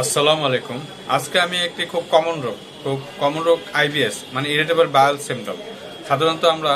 আসসালামু আলাইকুম। আজকে আমি একটি খুব কমন রোগ, খুব কমন রোগ আইবিএস মানে ইরিটেবল বায়াল সিমটম সাধারণত আমরা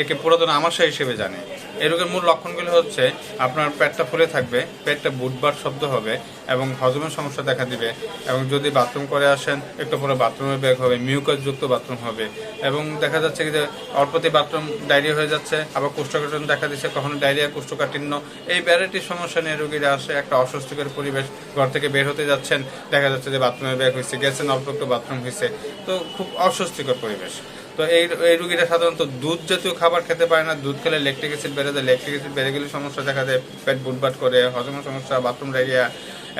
একে পুরাতন আমাশা হিসেবে জানি। এই রোগের মূল লক্ষণগুলি হচ্ছে আপনার পেটটা ফুলে থাকবে পেটটা বুধবার শব্দ হবে এবং হজমের সমস্যা দেখা দিবে এবং যদি বাথরুম করে আসেন, একটু পরে বাথরুমে ব্যাগ হবে মিউকাস যুক্ত বাথরুম হবে এবং দেখা যাচ্ছে যে অল্পতে বাথরুম ডায়রিয়া হয়ে যাচ্ছে, আবার কোষ্ঠকাঠিন্য দেখা দিচ্ছে, কখনো ডায়রিয়া, কোষ্ঠকাঠিন্য এই ভ্যারাইটির সমস্যা নিয়ে রোগীরা আসে, একটা অস্বস্তিকর পরিবেশ ঘর থেকে বের হতে যাচ্ছেন, দেখা যাচ্ছে যে বাথরুমে ব্যাগ হয়েছে, গেছেন অল্প একটু বাথরুম হয়েছে, তো খুব অস্বস্তিকর পরিবেশ। তো এই এই রুগীরা সাধারণত দুধ জাতীয় খাবার খেতে পারে না। দুধ খেলে ল্যাকটিক অ্যাসিড বেড়ে যায়। ল্যাকটিক অ্যাসিড বেড়ে গেলে সমস্যা দেখা যায় পেট বুটবাট করে হজমের সমস্যা বাথরুম ডায়রিয়া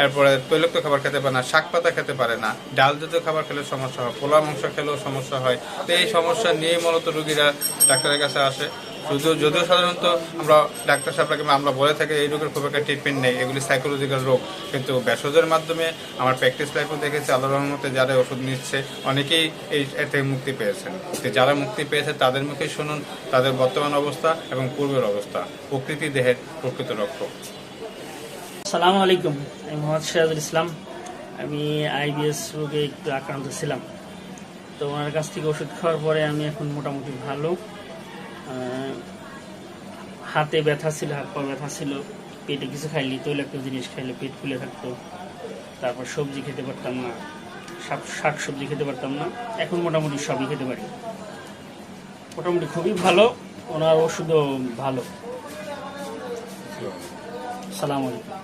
এরপরে তৈলাক্ত খাবার খেতে পারে না, শাক পাতা খেতে পারে না। ডাল জাতীয় খাবার খেলে সমস্যা হয় পোলা মাংস খেলেও সমস্যা হয়। তো এই সমস্যা নিয়ে মূলত রুগীরা ডাক্তারের কাছে আসে। যদিও যদিও সাধারণত আমরা ডাক্তার সাহেবরা কিংবা আমরা বলে থাকি এই রোগের খুব একটা ট্রিটমেন্ট নেই, এগুলি সাইকোলজিক্যাল রোগ। কিন্তু ভেষজের মাধ্যমে আমার প্র্যাকটিস লাইফও দেখেছি আল্লাহ রহমতে যারা ওষুধ নিচ্ছে, অনেকেই এই এর থেকে মুক্তি পেয়েছেন। যারা মুক্তি পেয়েছে তাদের মুখে শুনুন, তাদের বর্তমান অবস্থা এবং পূর্বের অবস্থা। প্রকৃতি দেহের প্রকৃত রক্ষক সালাম আলাইকুম, আমি মোহাম্মদ সিরাজুল ইসলাম। আমি আইবিএস রোগে একটু আক্রান্ত ছিলাম। তো ওনার কাছ থেকে ওষুধ খাওয়ার পরে আমি এখন মোটামুটি ভালো। হাতে ব্যথা ছিল, হাত পা ব্যথা ছিল, পেটে কিছু খাইলে তৈলাক্ত জিনিস খাইলে পেট ফুলে থাকতো। তারপর সবজি খেতে পারতাম না, শাক শাক সবজি খেতে পারতাম না, এখন মোটামুটি সবই খেতে পারি। মোটামুটি খুবই ভালো, ওনার ওষুধও ভালো। সালাম আলাইকুম।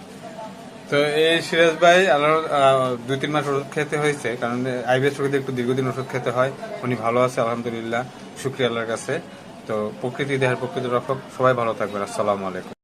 তো এই সিরাজ ভাই আল্লাহ দুই, তিন মাস ওষুধ খেতে হয়েছে, কারণ আইবিএস রোগীদের একটু দীর্ঘদিন ওষুধ খেতে হয়, উনি ভালো আছে, আলহামদুলিল্লাহ, শুক্রিয়া আল্লাহর কাছে। তো প্রকৃতি দেহের প্রকৃতি রক্ষক। সবাই ভালো থাকবেন। আসসালামু আলাইকুম।